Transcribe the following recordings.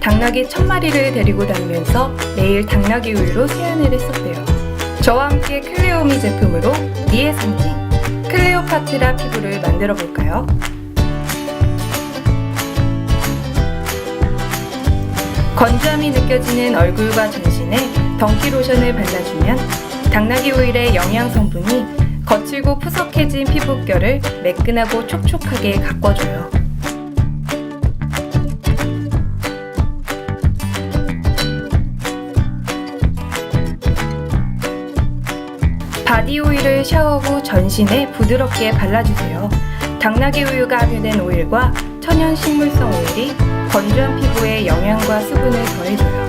당나귀 천 마리를 데리고 다니면서 매일 당나귀 우유로 세안을 했었대요. 저와 함께 클레오미 제품으로 미의 상징 클레오파트라 피부를 만들어 볼까요? 건조함이 느껴지는 얼굴과 전신에 덩키 로션을 발라주면 당나귀 오일의 영양 성분이 거칠고 푸석해진 피부결을 매끈하고 촉촉하게 가꿔줘요. 바디 오일을 샤워 후 전신에 부드럽게 발라주세요. 당나귀 우유가 함유된 오일과 천연 식물성 오일이 건조한 피부에 영양과 수분을 더해줘요.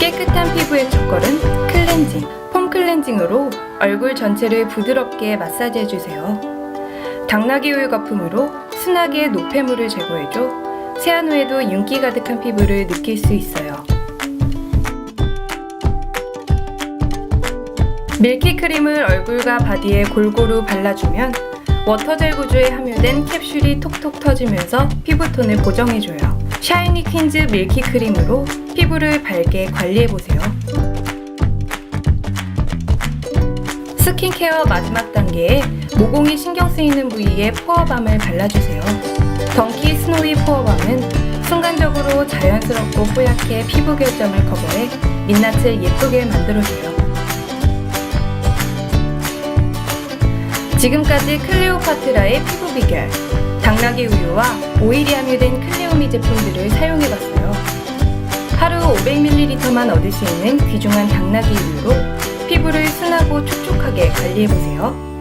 깨끗한 피부의 첫걸음 클렌징, 폼 클렌징으로 얼굴 전체를 부드럽게 마사지해주세요. 당나귀 우유 거품으로 순하게 노폐물을 제거해줘 세안 후에도 윤기 가득한 피부를 느낄 수 있어요. 밀키 크림을 얼굴과 바디에 골고루 발라주면 워터젤 구조에 함유된 캡슐이 톡톡 터지면서 피부톤을 보정해줘요. 샤이니 퀸즈 밀키 크림으로 피부를 밝게 관리해보세요. 스킨케어 마지막 단계에 모공이 신경 쓰이는 부위에 포어밤을 발라주세요. 덩키 스노이 포어밤은 순간적으로 자연스럽고 뽀얗게 피부 결점을 커버해 민낯을 예쁘게 만들어줘요. 지금까지 클레오파트라의 피부 비결, 당나귀 우유와 오일이 함유된 클레오미 제품들을 사용해봤어요. 하루 500ml만 얻을 수 있는 귀중한 당나귀 우유로 피부를 순하고 촉촉하게 관리해보세요.